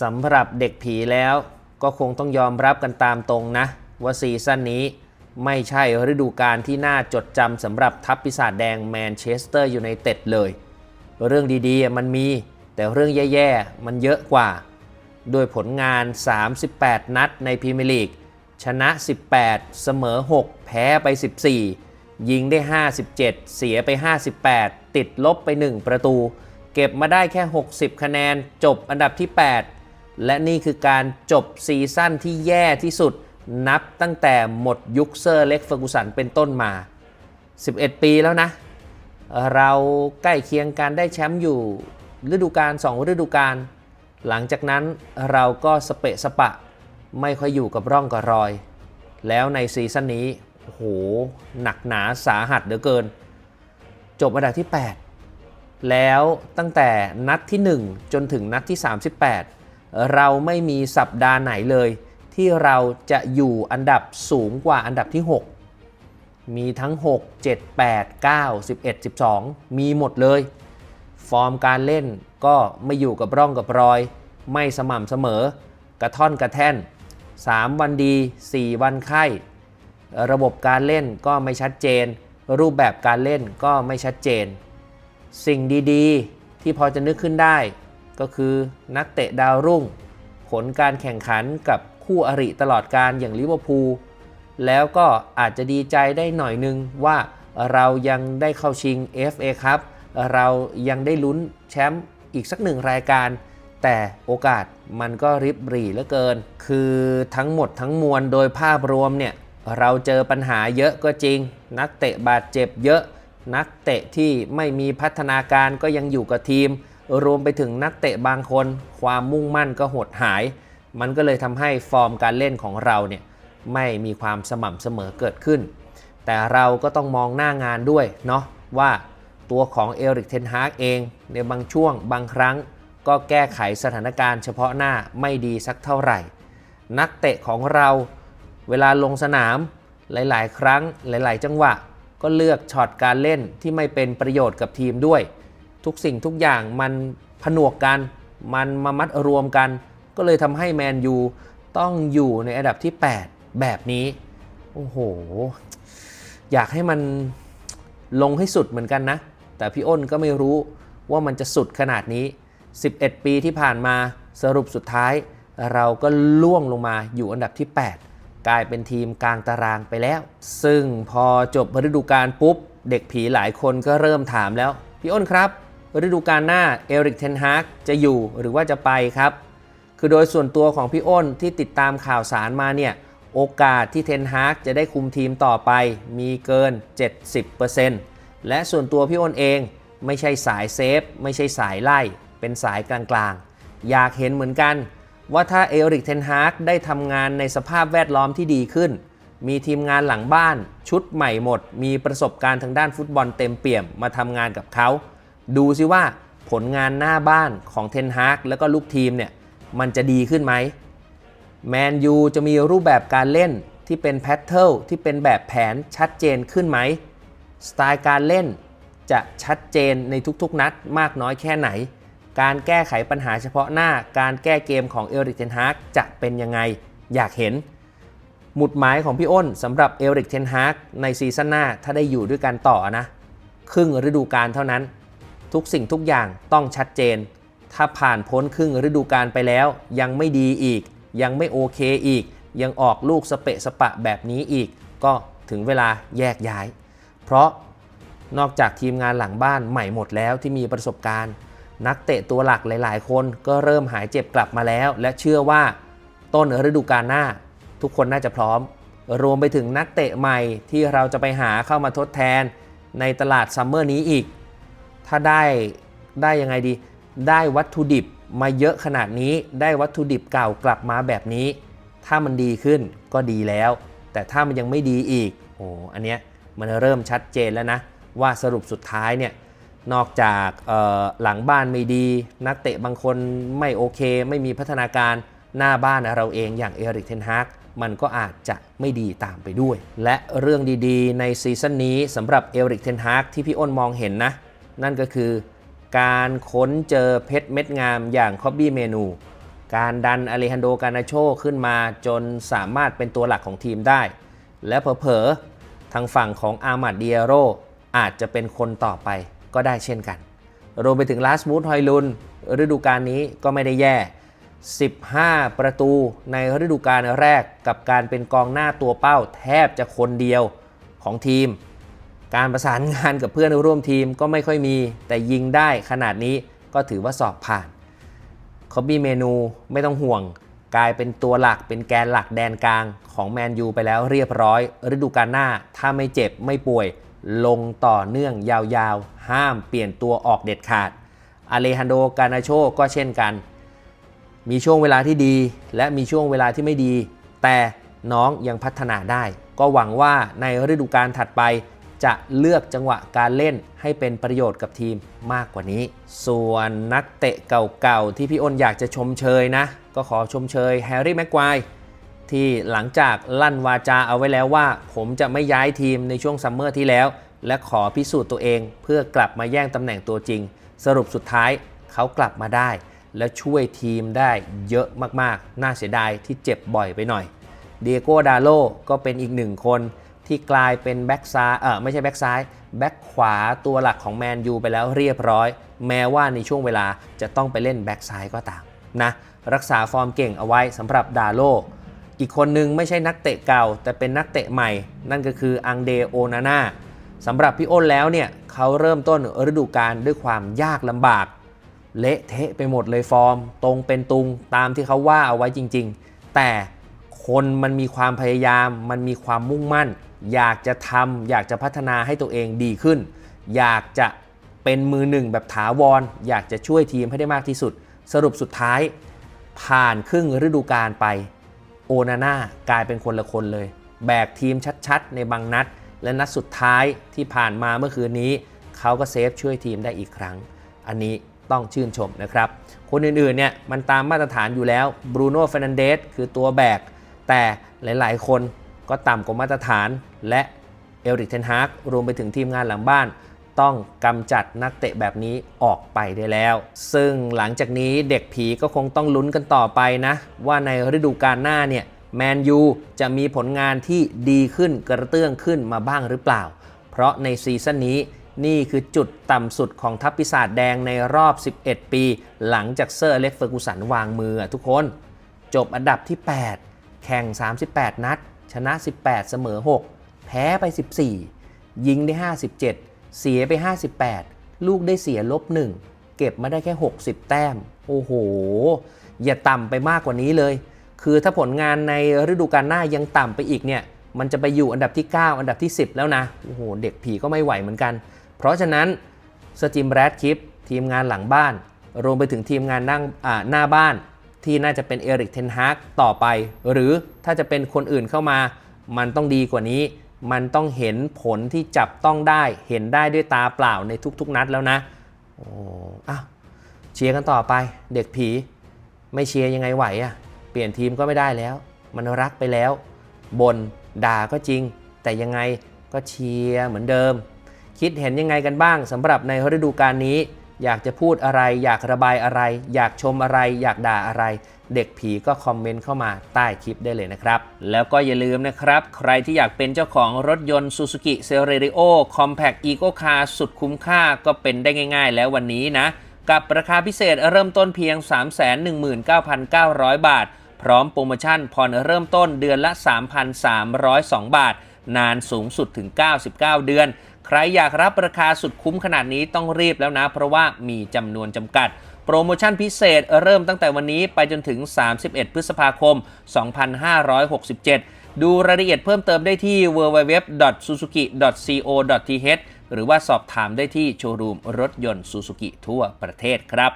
สำหรับเด็กผีแล้วก็คงต้องยอมรับกันตามตรงนะ ว่าซีซั่นนี้ไม่ใช่ฤดูกาลที่น่าจดจำสำหรับทัพปีศาจแดงแมนเชสเตอร์ยูไนเต็ดเลย เรื่องดีๆมันมี แต่เรื่องแย่ๆ มันเยอะกว่า ด้วยผลงาน 38 นัดในพรีเมียร์ลีก ชนะ 18 เสมอ 6 แพ้ไป 14 ยิงได้ 57 เสียไป 58 ติดลบไป 1 ประตู เก็บมาได้แค่ 60 คะแนน จบอันดับที่ 8 และนี่คือการจบซีซั่นที่แย่ที่สุด นับตั้งแต่หมดยุคเซอร์เล็กเฟอร์กูสันเป็นต้นมา 11 ปีแล้วนะ เราใกล้เคียงการได้แชมป์อยู่ฤดูกาล2ฤดูกาลหลังจากนั้นเราก็สเปะสปะ ไม่ค่อยอยู่กับร่องกับรอย แล้วในซีซั่นนี้โอ้โหหนักหนาสาหัสเหลือเกิน จบอันดับที่ 8 แล้วตั้งแต่นัดที่ 1 จนถึงนัดที่ 38 เราไม่มีสัปดาห์ไหนเลย ที่เราจะอยู่อันดับสูงกว่าอันดับที่ 6 มีทั้ง 6 7 8 9 11 12 มีหมดเลย ฟอร์มการเล่นก็ไม่อยู่กับร่องกับรอย ไม่สม่ำเสมอ กระท่อนกระแท่น 3 วันดี 4 วันไข้ ระบบการเล่นก็ไม่ชัดเจน รูปแบบการเล่นก็ไม่ชัดเจน สิ่งดีๆ ที่พอจะนึกขึ้นได้ ก็คือนักเตะดาวรุ่ง ผลการแข่งขันกับคู่อริตลอดการอย่างลิเวอร์พูลแล้วก็อาจจะดีใจได้หน่อยนึงว่าเรายังได้เข้าชิง FA ครับเรายังได้ลุ้นแชมป์อีกสักหนึ่งรายการ แต่โอกาสมันก็ริบหรี่เหลือเกิน คือทั้งหมดทั้งมวลโดยภาพรวมเนี่ยเราเจอปัญหาเยอะก็จริง นักเตะบาดเจ็บเยอะ นักเตะที่ไม่มีพัฒนาการก็ยังอยู่กับทีม รวมไปถึงนักเตะบางคน ความมุ่งมั่นก็หดหาย มันก็เลยทำให้ฟอร์มการเล่นของเราเนี่ยไม่มีความสม่ำเสมอเกิดขึ้น แต่เราก็ต้องมองหน้างานด้วยเนาะว่าตัวของเอริกเทนฮากเองในบางช่วงบางครั้ง ก็แก้ไขสถานการณ์เฉพาะหน้าไม่ดีสักเท่าไหร่ นักเตะของเราเวลาลงสนามหลาย ๆ ครั้งหลาย ๆ จังหวะ ก็เลือกช็อตการเล่นที่ไม่เป็นประโยชน์กับทีมด้วย ทุกสิ่งทุกอย่างมันผนวกกัน มันมามัดรวมกัน ก็เลยทำให้แมนยูต้องอยู่ในอันดับที่ 8 แบบนี้ โอ้โห อยากให้มันลงให้สุดเหมือนกันนะ แต่พี่อ้นก็ไม่รู้ว่ามันจะสุดขนาดนี้ 11 ปีที่ผ่านมาสรุปสุดท้าย เราก็ล่วงลงมาอยู่อันดับที่ 8 กลายเป็นทีมกลางตารางไปแล้ว ซึ่งพอจบฤดูกาลปุ๊บ เด็กผีหลายคนก็เริ่มถามแล้ว พี่อ้นครับ ฤดูกาลหน้าเอริกเทนฮากจะอยู่หรือว่าจะไปครับ คือโดยส่วนตัวของพี่อ้นที่ติดตามข่าวสารมาเนี่ยโอกาสที่เทนฮากจะได้คุมทีมต่อไปมีเกิน 70%และส่วนตัวพี่อ้นเองไม่ใช่สายเซฟ ไม่ใช่สายไล่ เป็นสายกลางๆ อยากเห็นเหมือนกัน ว่าถ้าเอริกเทนฮากได้ทำงานในสภาพแวดล้อมที่ดีขึ้น มีทีมงานหลังบ้าน ชุดใหม่หมด มีประสบการณ์ทางด้านฟุตบอลเต็มเปี่ยมมาทำงานกับเขา ดูซิว่าผลงานหน้าบ้านของเทนฮากแล้วก็ลูกทีมเนี่ยมันจะดีขึ้นไหมแมนยูจะมีรูปแบบการเล่นที่เป็นแพทเทิลที่เป็นแบบแผนชัดเจนขึ้นไหมสไตล์การเล่นจะชัดเจนในทุกๆ นัดมากน้อยแค่ไหน การแก้ไขปัญหาเฉพาะหน้า การแก้เกมของเอริกเทนฮากจะเป็นยังไงอยากเห็น หมุดหมายของพี่อ้นสำหรับเอริกเทนฮากในซีซั่นหน้าถ้าได้อยู่ด้วยกันต่อนะ ครึ่งฤดูกาลเท่านั้น ทุกสิ่งทุกอย่างต้องชัดเจน ถ้าผ่านพ้นครึ่งฤดูกาลไปแล้ว ยังไม่ดีอีก ยังไม่โอเคอีก ยังออกลูกสเปะสปะแบบนี้อีก ก็ถึงเวลาแยกย้าย เพราะนอกจากทีมงานหลังบ้านใหม่หมดแล้วที่มีประสบการณ์ นักเตะตัวหลักหลาย ๆ คนก็เริ่มหายเจ็บกลับมาแล้ว และเชื่อว่าต้นฤดูกาลหน้า ทุกคนน่าจะพร้อม รวมไปถึงนักเตะใหม่ที่เราจะไปหาเข้ามาทดแทนในตลาดซัมเมอร์นี้อีก ถ้าได้ได้ยังไงดี ได้วัตถุดิบมาเยอะขนาดนี้ ได้วัตถุดิบเก่ากลับมาแบบนี้ ถ้ามันดีขึ้นก็ดีแล้ว แต่ถ้ามันยังไม่ดีอีกโอ้อันเนี้ยมันเริ่มชัดเจนแล้วนะ ว่าสรุปสุดท้ายเนี่ยนอกจากหลังบ้านไม่ดี นักเตะบางคนไม่โอเค ไม่มีพัฒนาการหน้าบ้านเราเองอย่างเอริกเทนฮากมันก็อาจจะไม่ดีตามไปด้วย และเรื่องดีๆ ในซีซั่นนี้สำหรับเอริกเทนฮากที่พี่อ้นมองเห็นนะ นั่นก็คือ การค้นเจอเพชรเม็ดงามอย่างคอบบี้เมนู การดันอเลฮันโดกานาโชขึ้นมาจนสามารถเป็นตัวหลักของทีมได้ และเผลอๆทางฝั่งของอามัดเดียโรอาจจะเป็นคนต่อไปก็ได้เช่นกัน รวมไปถึงลาสมูธฮอยลุนฤดูกาลนี้ก็ไม่ได้แย่ 15 ประตูในฤดูกาลแรกกับการเป็นกองหน้าตัวเป้าแทบจะคนเดียวของทีม การประสานงานกับเพื่อนร่วมทีมก็ไม่ค่อยมี แต่ยิงได้ขนาดนี้ก็ถือว่าสอบผ่านคอบบี้เมนูไม่ต้องห่วง กลายเป็นตัวหลักเป็นแกนหลักแดนกลางของแมนยูไปแล้วเรียบร้อย ฤดูกาลหน้าถ้าไม่เจ็บไม่ป่วย ลงต่อเนื่องยาวๆ ห้ามเปลี่ยนตัวออกเด็ดขาด อเลฮันโดกานาโชก็เช่นกัน มีช่วงเวลาที่ดี และมีช่วงเวลาที่ไม่ดี แต่น้องยังพัฒนาได้ ก็หวังว่าในฤดูกาลถัดไป จะเลือกจังหวะการเล่นให้เป็นประโยชน์กับทีมมากกว่านี้ ส่วนนักเตะเก่าๆ ที่พี่อ้นอยากจะชมเชยนะ ก็ขอชมเชยแฮร์รี่แม็กควายที่หลังจากลั่นวาจาเอาไว้แล้วว่า ผมจะไม่ย้ายทีมในช่วงซัมเมอร์ที่แล้ว และขอพิสูจน์ตัวเองเพื่อกลับมาแย่งตำแหน่งตัวจริง สรุปสุดท้ายเขากลับมาได้ และช่วยทีมได้เยอะมากๆ น่าเสียดายที่เจ็บบ่อยไปหน่อยเดียโก้ดาโลก็เป็นอีกหนึ่งคน ที่กลายเป็นแบ็กซ้ายเออไม่ใช่แบ็กซ้ายแบ็กขวาตัวหลักของแมนยูไปแล้วเรียบร้อย แม้ว่าในช่วงเวลาจะต้องไปเล่นแบ็กซ้ายก็ตามนะรักษาฟอร์มเก่งเอาไว้สำหรับดาโล อีกคนนึงไม่ใช่นักเตะเก่า แต่เป็นนักเตะใหม่ นั่นก็คืออังเดโอนาน่าสำหรับพี่อ้นแล้วเนี่ยเขาเริ่มต้นฤดูกาลด้วยความยากลำบาก เละเทะไปหมดเลยฟอร์ม ตรงเป็นตุงตามที่เขาว่าเอาไว้จริง ๆ แต่คนมันมีความพยายามมันมีความมุ่งมั่น อยากจะทำอยากจะพัฒนาให้ตัวเองดีขึ้น อยากจะเป็นมือหนึ่งแบบถาวร อยากจะช่วยทีมให้ได้มากที่สุด สรุปสุดท้าย ผ่านครึ่งฤดูกาลไป โอนาน่ากลายเป็นคนละคนเลย แบกทีมชัดๆ ในบางนัด และนัดสุดท้ายที่ผ่านมาเมื่อคืนนี้ เขาก็เซฟช่วยทีมได้อีกครั้ง อันนี้ต้องชื่นชมนะครับ คนอื่นๆเนี่ยมันตามมาตรฐานอยู่แล้วบรูโน่เฟรนันเดสคือตัวแบก แต่หลายๆ คน ก็ต่ำกว่ามาตรฐาน และเอริกเทนฮากรวมไปถึงทีมงานหลังบ้าน ต้องกำจัดนักเตะแบบนี้ออกไปได้แล้ว ซึ่งหลังจากนี้เด็กผีก็คงต้องลุ้นกันต่อไปนะ ว่าในฤดูกาลหน้าเนี่ยแมนยูจะมีผลงานที่ดีขึ้นกระเตื้องขึ้นมาบ้างหรือเปล่า เพราะในซีซั่นนี้นี่คือจุดต่ำสุดของทัพปีศาจแดงในรอบ 11 ปี หลังจากเซอร์เล็กเฟอร์กูสันวางมือทุกคน จบอันดับที่ 8 แข่ง 38 นัด ชนะ 18 เสมอ 6 แพ้ไป 14 ยิงได้ 57 เสียไป 58 ลูกได้เสียลบ 1 เก็บมาได้แค่ 60 แต้ม โอ้โห อย่าต่ำไปมากกว่านี้เลย คือถ้าผลงานในฤดูกาลหน้ายังต่ำไปอีกเนี่ย มันจะไปอยู่อันดับที่ 9 อันดับที่ 10 แล้วนะ โอ้โห เด็กผีก็ไม่ไหวเหมือนกัน เพราะฉะนั้นสจิมแรดคลิปทีมงานหลังบ้าน รวมไปถึงทีมงานนั่งหน้าบ้าน ที่น่าจะเป็นเอริกเทนฮากต่อไป หรือถ้าจะเป็นคนอื่นเข้ามา มันต้องดีกว่านี้ มันต้องเห็นผลที่จับต้องได้ เห็นได้ด้วยตาเปล่าในทุกๆนัดแล้วนะโอ้อ้าวเชียร์กันต่อไป เด็กผี ไม่เชียร์ยังไงไหวอะเปลี่ยนทีมก็ไม่ได้แล้ว มันรักไปแล้วบนด่าก็จริง แต่ยังไงก็เชียร์เหมือนเดิม คิดเห็นยังไงกันบ้างสำหรับในฤดูกาลนี้ อยากจะพูดอะไร อยากระบายอะไร อยากชมอะไร อยากด่าอะไร เด็กผีก็คอมเมนต์เข้ามาใต้คลิปได้เลยนะครับ แล้วก็อย่าลืมนะครับ ใครที่อยากเป็นเจ้าของรถยนต์ Suzuki c e l e r i o Compact Eco Car สุดคุ้มค่าก็เป็นได้ง่าย ๆ แล้ววันนี้นะ กับราคาพิเศษเริ่มต้นเพียง 319,900 บาท พร้อมโปรโมชั่นผ่อนเริ่มต้นเดือนละ 3,302 บาท นานสูงสุดถึง 99 เดือน ใครอยากรับราคาสุดคุ้มขนาดนี้ต้องรีบแล้วนะ เพราะว่ามีจำนวนจำกัด โปรโมชั่นพิเศษเริ่มตั้งแต่วันนี้ไปจนถึง 31 พฤษภาคม 2567 ดูรายละเอียดเพิ่มเติมได้ที่ www.suzuki.co.th หรือว่าสอบถามได้ที่โชว์รูมรถยนต์ Suzuki ทั่วประเทศครับ